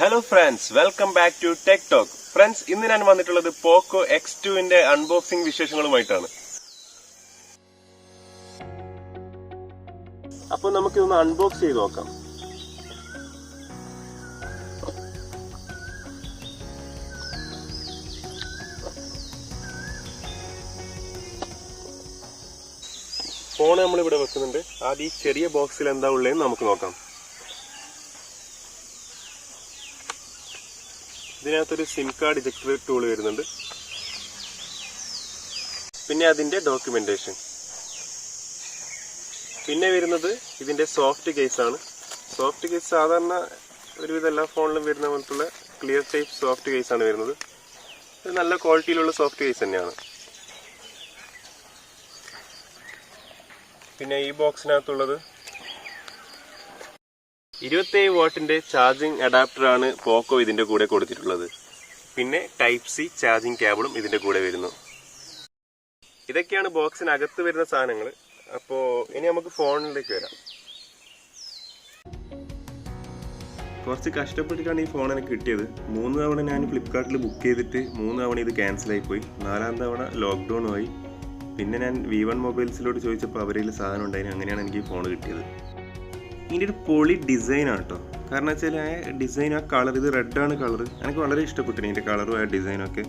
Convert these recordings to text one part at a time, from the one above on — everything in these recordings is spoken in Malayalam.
Hello friends welcome back to tech talk friends ഇന്ന് ഞാൻ വന്നിട്ടുള്ളത് പോക്കോ എക്സ് ടുവിന്റെ അൺബോക്സിംഗ് വിശേഷങ്ങളുമായിട്ടാണ്. അപ്പോൾ നമുക്ക് ഒന്ന് അൺബോക്സ് ചെയ്ത് നോക്കാം. ഫോൺ നമ്മളിവിടെ വെക്കുന്നുണ്ട്. ആദ്യം ഈ ചെറിയ ബോക്സിൽ എന്താ ഉള്ളതെന്ന് നമുക്ക് നോക്കാം. ഇതിനകത്തൊരു സിം കാർഡ് ഇജക്ടർ ടൂൾ വരുന്നുണ്ട്. പിന്നെ അതിന്റെ ഡോക്യുമെന്റേഷൻ പിന്നെ വരുന്നത് ഇതിന്റെ സോഫ്റ്റ് കേസ് ആണ്. സോഫ്റ്റ് കേസ് സാധാരണ ഒരുവിധ എല്ലാ ഫോണിലും വരുന്ന പോലത്തുള്ള ക്ലിയർ ടൈപ്പ് സോഫ്റ്റ് കേസ് ആണ് വരുന്നത്. ഇത് നല്ല ക്വാളിറ്റിയിലുള്ള സോഫ്റ്റ് കേസ് തന്നെയാണ്. പിന്നെ ഈ ബോക്സിനകത്തുള്ളത് ഇരുപത്തേഴ് വാട്ടിന്റെ ചാർജിങ് അഡാപ്റ്റർ ആണ് പോക്കോ ഇതിന്റെ കൂടെ കൊടുത്തിട്ടുള്ളത്. പിന്നെ ടൈപ്പ് സി ചാർജിങ് കേബിളും ഇതിന്റെ കൂടെ വരുന്നു. ഇതൊക്കെയാണ് ബോക്സിനകത്ത് വരുന്ന സാധനങ്ങൾ അപ്പോൾ ഇനി നമുക്ക് ഫോണിലേക്ക് വരാം. കുറച്ച് കഷ്ടപ്പെട്ടിട്ടാണ് ഈ ഫോൺ എനിക്ക് കിട്ടിയത്. മൂന്ന് തവണ ഞാൻ ഫ്ലിപ്കാർട്ടിൽ ബുക്ക് ചെയ്തിട്ട് മൂന്ന് തവണ ഇത് ക്യാൻസൽ പോയി. നാലാം തവണ ലോക്ക്ഡൗൺ ആയി. പിന്നെ ഞാൻ വി വൺ മൊബൈൽസിലോട്ട് ചോദിച്ചപ്പോൾ അവരിൽ സാധനം ഉണ്ടായിരുന്നു അങ്ങനെയാണ് എനിക്ക് ഈ ഫോൺ കിട്ടിയത്. ഇതിന്റെ ഒരു പൊളി ഡിസൈനാണ് കേട്ടോ കാരണം വെച്ചാൽ ആ ഡിസൈൻ ആ കളർ ഇത് റെഡാണ് കളർ എനിക്ക് വളരെ ഇഷ്ടപ്പെട്ടു ഇതിന്റെ കളറും ആ ഡിസൈനും ഒക്കെ.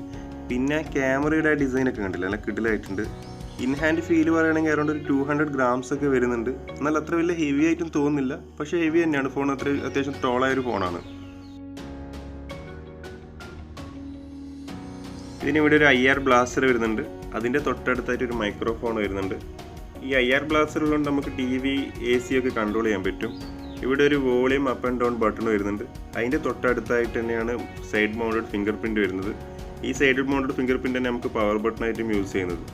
പിന്നെ ക്യാമറയുടെ ആ ഡിസൈനൊക്കെ കണ്ടില്ല? നല്ല കിടിലായിട്ടുണ്ട്. ഇൻ ഹാൻഡ് ഫീൽ പറയുകയാണെങ്കിൽ അറൗണ്ട് ഒരു ടു ഹൺഡ്രഡ് ഗ്രാംസ് ഒക്കെ വരുന്നുണ്ട്. എന്നാൽ അത്ര വലിയ ഹെവി ആയിട്ടും തോന്നുന്നില്ല. പക്ഷേ ഹെവി തന്നെയാണ്. ഫോൺ അത്ര അത്യാവശ്യം ടോളായ ഒരു ഫോണാണ് ഇതിന് ഇവിടെ ഒരു ഐ ആർ ബ്ലാസ്റ്റർ വരുന്നുണ്ട്. അതിന്റെ തൊട്ടടുത്തായിട്ട് ഒരു മൈക്രോഫോൺ വരുന്നുണ്ട്. ഈ ഐ ആർ ബ്ലാസ്റ്റർ ഉള്ളതുകൊണ്ട് നമുക്ക് ടി വി എ സി ഒക്കെ കൺട്രോൾ ചെയ്യാൻ പറ്റും. ഇവിടെ ഒരു volume up and down button വരുന്നുണ്ട്. അതിന്റെ തൊട്ടടുത്തായിട്ട് തന്നെയാണ് സൈഡ് മൗണ്ടഡ് ഫിംഗർ പ്രിന്റ് വരുന്നത്. ഈ സൈഡ് മൗണ്ടഡ് ഫിംഗർ പ്രിന്റ് തന്നെ നമുക്ക് പവർ ബട്ടണായിട്ടും യൂസ് ചെയ്യുന്നത്.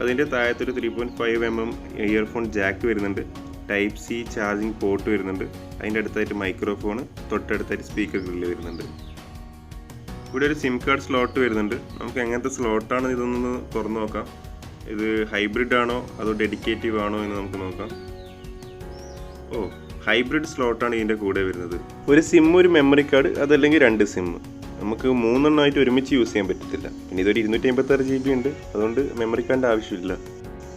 അതിന്റെ താഴത്തൊരു three point five M M earphone jack വരുന്നുണ്ട്. ടൈപ്പ് സി ചാർജിങ് പോർട്ട് വരുന്നുണ്ട്. അതിന്റെ അടുത്തായിട്ട് മൈക്രോഫോൺ തൊട്ടടുത്തായിട്ട് സ്പീക്കർ ഗ്രില്ല് വരുന്നുണ്ട്. ഇവിടെ ഒരു സിം കാർഡ് സ്ലോട്ട് വരുന്നുണ്ട്. നമുക്ക് എങ്ങനത്തെ സ്ലോട്ടാണ് ഇതൊന്ന് തുറന്നു നോക്കാം. ഇത് ഹൈബ്രിഡ് ആണോ അതോ ഡെഡിക്കേറ്റീവ് ആണോ എന്ന് നമുക്ക് നോക്കാം. ഓ ഹൈബ്രിഡ് സ്ലോട്ടാണ് ഇതിന്റെ കൂടെ വരുന്നത്. ഒരു സിം ഒരു മെമ്മറി കാർഡ് അതല്ലെങ്കിൽ രണ്ട് സിം നമുക്ക് മൂന്നെണ്ണമായിട്ട് ഒരുമിച്ച് യൂസ് ചെയ്യാൻ പറ്റത്തില്ല. പിന്നെ ഇതൊരു ഇരുന്നൂറ്റി അമ്പത്താറ് ജി ബി ഉണ്ട്. അതുകൊണ്ട് മെമ്മറി കാർഡിന്റെ ആവശ്യമില്ല.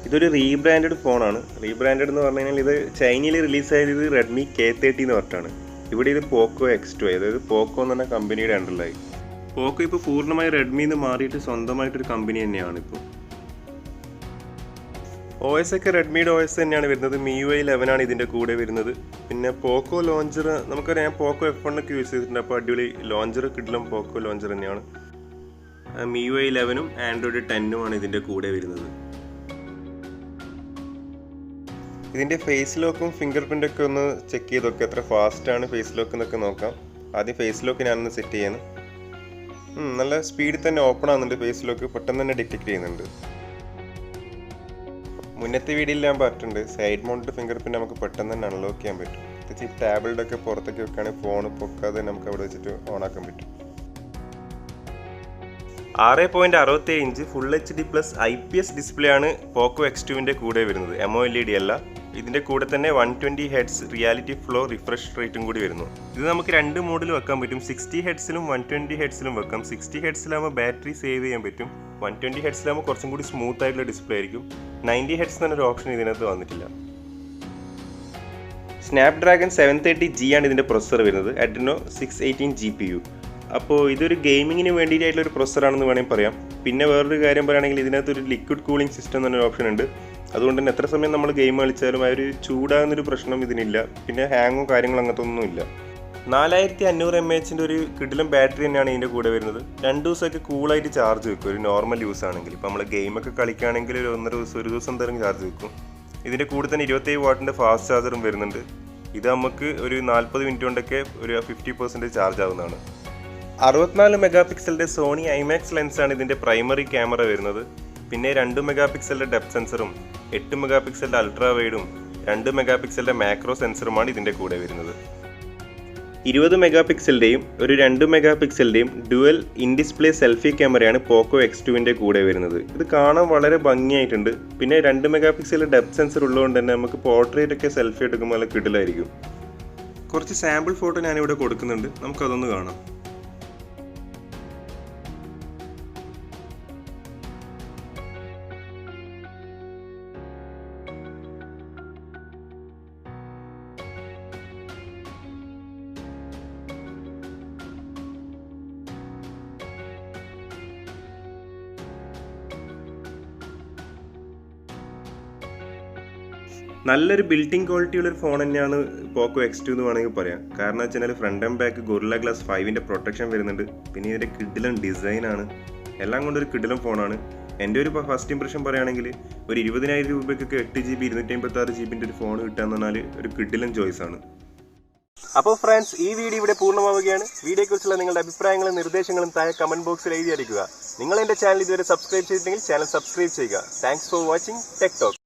ഇതൊരു റീബ്രാൻഡഡ് ഫോണാണ് റീബ്രാൻഡഡ് എന്ന് പറഞ്ഞു കഴിഞ്ഞാൽ ഇത് ചൈനയിൽ റിലീസായത് ഇത് റെഡ്മി കെ തേർട്ടി എന്ന് പറഞ്ഞിട്ടാണ്. ഇവിടെ ഇത് പോക്കോ എക്സ് ടു അതായത് പോക്കോ എന്ന് പറഞ്ഞ കമ്പനിയുടെ അണ്ടറിലായി പോക്കോ ഇപ്പോൾ പൂർണമായി റെഡ്മി എന്ന് മാറിയിട്ട് സ്വന്തമായിട്ടൊരു കമ്പനി തന്നെയാണ് ഇപ്പോൾ ഒ എസ് ഒക്കെ റെഡ്മിയുടെ ഒ എസ് തന്നെയാണ് വരുന്നത്. മിയു ഐ ലെവനാണ് ആണ് ഇതിന്റെ കൂടെ വരുന്നത്. പിന്നെ പോക്കോ ലോഞ്ചർ നമുക്കറിയാം പോക്കോ എഫ് ഒക്കെ യൂസ് ചെയ്തിട്ടുണ്ട്. അപ്പോൾ അടിപൊളി ലോഞ്ചർ കിട്ടിലും പോക്കോ ലോഞ്ചർ തന്നെയാണ്. മിയു ഐ ലെവനും ആൻഡ്രോയിഡ് ടെന്നുമാണ് ഇതിന്റെ കൂടെ വരുന്നത്. ഇതിന്റെ ഫേസ് ലോക്കും ഫിംഗർ പ്രിന്റൊക്കെ ഒന്ന് ചെക്ക് ചെയ്തൊക്കെ. എത്ര ഫാസ്റ്റാണ് ഫേസ് ലോക്ക് എന്നൊക്കെ നോക്കാം. ആദ്യം ഫേസ് ലോക്ക് ഞാനൊന്ന് സെറ്റ് ചെയ്യുന്നു നല്ല സ്പീഡിൽ തന്നെ ഓപ്പൺ ആകുന്നുണ്ട് ഫേസ് ലോക്ക് പെട്ടെന്ന് തന്നെ ഡിറ്റക്ട് ചെയ്യുന്നുണ്ട്. മുന്നത്തെ വീഡിയോയിൽ ഞാൻ പറഞ്ഞിട്ടുണ്ട് സൈഡ് മൗണ്ട് ഫിംഗർ പ്രിന്റ് നമുക്ക് പെട്ടെന്ന് തന്നെ അൺലോക്ക് ചെയ്യാൻ പറ്റും. പ്രത്യേകിച്ച് ഈ ടാബ്ലറ്റ് ഒക്കെ പുറത്തേക്ക് വെക്കുകയാണെങ്കിൽ ഫോൺ പൊക്കാതെ നമുക്ക് അവിടെ വെച്ചിട്ട് ഓൺ ആക്കാൻ പറ്റും. ആറ് പോയിന്റ് അറുപത്തി inch full H D plus I P S display ആണ് പോക്കോ എക്സ് ടുവിന്റെ കൂടെ വരുന്നത്. എമോ എൽ ഇ ഡി അല്ല. ഇതിന്റെ കൂടെ തന്നെ one twenty hertz reality flow refresh റേറ്റും കൂടി വരുന്നു. ഇത് നമുക്ക് രണ്ട് മോഡിൽ വെക്കാൻ പറ്റും. സിക്സ്റ്റി ഹെഡ്സിലും വൺ ട്വന്റി ഹെഡ്സിലും വെക്കാം. സിക്സ്റ്റി ഹെഡ്സിലാകുമ്പോൾ ബാറ്ററി സേവ് ചെയ്യാൻ പറ്റും. വൺ ട്വന്റി ഹെഡ്സിലാകുമ്പോൾ കുറച്ചും കൂടി സ്മൂത്ത് ആയിട്ടുള്ള ഡിസ്പ്ലേ ആയിരിക്കും. നയന്റി ഹെഡ്സ് എന്നൊരു ഓപ്ഷൻ ഇതിനകത്ത് വന്നിട്ടില്ല. സ്നാപ്ഡ്രാഗൺ സെവൻ തേർട്ടി ജി ആണ് ഇതിന്റെ പ്രൊസസ്സർ വരുന്നത്. Adreno six eighteen G P U അപ്പോൾ ഇതൊരു ഗെയിമിങ്ങിന് വേണ്ടിയിട്ടായിട്ടുള്ള ഒരു പ്രൊസസ്സറാണെന്ന് വേണമെങ്കിൽ പറയാം. പിന്നെ വേറൊരു കാര്യം പറയുകയാണെങ്കിൽ ഇതിനകത്ത് ഒരു ലിക്വിഡ് കൂളിംഗ് സിസ്റ്റം എന്നൊരു ഓപ്ഷൻ ഉണ്ട്. അതുകൊണ്ട് തന്നെ എത്ര സമയം നമ്മൾ ഗെയിം കളിച്ചാലും ആ ഒരു ചൂടാകുന്നൊരു പ്രശ്നം ഇതിനില്ല. പിന്നെ ഹാങ്ങോ കാര്യങ്ങളോ അങ്ങനത്തെ ഒന്നുമില്ല. നാലായിരത്തി അഞ്ഞൂറ് എം എച്ചിന്റെ ഒരു കിടിലും ബാറ്ററി തന്നെയാണ് ഇതിന്റെ കൂടെ വരുന്നത്. രണ്ട് ദിവസമൊക്കെ കൂളായിട്ട് ചാർജ് വെക്കും. ഒരു നോർമൽ യൂസ് ആണെങ്കിൽ. ഇപ്പോൾ നമ്മൾ ഗെയിമൊക്കെ കളിക്കുകയാണെങ്കിൽ ഒരു ഒന്നര ദിവസം ഒരു ദിവസം എന്തായാലും ചാർജ് വെക്കും. ഇതിന്റെ കൂടെ തന്നെ ഇരുപത്തേഴ് വാട്ടിന്റെ ഫാസ്റ്റ് ചാർജറും വരുന്നുണ്ട്. ഇത് നമുക്ക് ഒരു നാൽപ്പത് മിനിറ്റ് കൊണ്ടൊക്കെ ഒരു ഫിഫ്റ്റി പെർസെന്റേജ് ചാർജ് ആവുന്നതാണ്. അറുപത്തിനാല് മെഗാ പിക്സലിന്റെ സോണി ഐമാക്സ് ലെൻസാണ് ഇതിന്റെ പ്രൈമറി ക്യാമറ വരുന്നത്. പിന്നെ രണ്ട് മെഗാ പിക്സലിന്റെ ഡെപ്ത് സെൻസറും എട്ട് മെഗാ പിക്സലിന്റെ അൾട്രാ വൈഡും രണ്ട് മെഗാ പിക്സലിന്റെ മാക്രോ സെൻസറുമാണ് ഇതിന്റെ കൂടെ വരുന്നത്. ഇരുപത് മെഗാ പിക്സലിന്റെയും ഒരു രണ്ട് മെഗാ പിക്സലിന്റെയും ഡുവൽ ഇൻഡിസ്പ്ലേ സെൽഫി ക്യാമറയാണ് പോക്കോ എക്സ് ടുവിന്റെ കൂടെ വരുന്നത്. ഇത് കാണാൻ വളരെ ഭംഗിയായിട്ടുണ്ട്. പിന്നെ രണ്ട് മെഗാ പിക്സൽ ഡെപ്ത് സെൻസർ ഉള്ളതുകൊണ്ട് തന്നെ നമുക്ക് പോർട്രേറ്റ് ഒക്കെ സെൽഫി എടുക്കുമ്പോൾ നല്ല കിടിലായിരിക്കും. കുറച്ച് സാമ്പിൾ ഫോട്ടോ ഞാനിവിടെ കൊടുക്കുന്നുണ്ട്. നമുക്കതൊന്ന് കാണാം. നല്ലൊരു ബിൽഡിംഗ് ക്വാളിറ്റി ഉള്ള ഒരു ഫോൺ തന്നെയാണ് പോക്കോ എക്സ് ടു എന്ന് വേണമെങ്കിൽ പറയാം. കാരണം വെച്ചാൽ front and back Gorilla Glass ഫൈവിന്റെ protection വരുന്നുണ്ട്. പിന്നെ ഇതിന്റെ കിഡിലൻ ഡിസൈനാണ് എല്ലാം കൊണ്ടൊരു കിഡിലൻ ഫോണാണ് എന്റെ ഒരു ഫസ്റ്റ് ഇംപ്രഷൻ പറയുകയാണെങ്കിൽ ഒരു ഇരുപതിനായിരം രൂപയ്ക്കൊക്കെ എട്ട് ജി ബി ഇരുന്നൂറ്റി അമ്പത്തി ആറ് ജി ബിന്റെ ഒരു ഫോൺ കിട്ടുക എന്ന് പറഞ്ഞാൽ ഒരു കിഡിലൻ ചോയ്സ് ആണ്. അപ്പോൾ ഫ്രണ്ട്സ് ഈ വീഡിയോ ഇവിടെ പൂർണമാവുകയാണ്. വീഡിയോയെക്കുറിച്ചുള്ള നിങ്ങളുടെ അഭിപ്രായങ്ങളും നിർദ്ദേശങ്ങളും താഴെ കമന്റ് ബോക്സിൽ എഴുതി അറിയിക്കുക നിങ്ങൾ എന്റെ ചാനൽ ഇതുവരെ സബ്സ്ക്രൈബ് ചെയ്തിട്ടുണ്ടെങ്കിൽ ചാനൽ സബ്സ്ക്രൈബ് ചെയ്യുക. Thanks for watching tech talk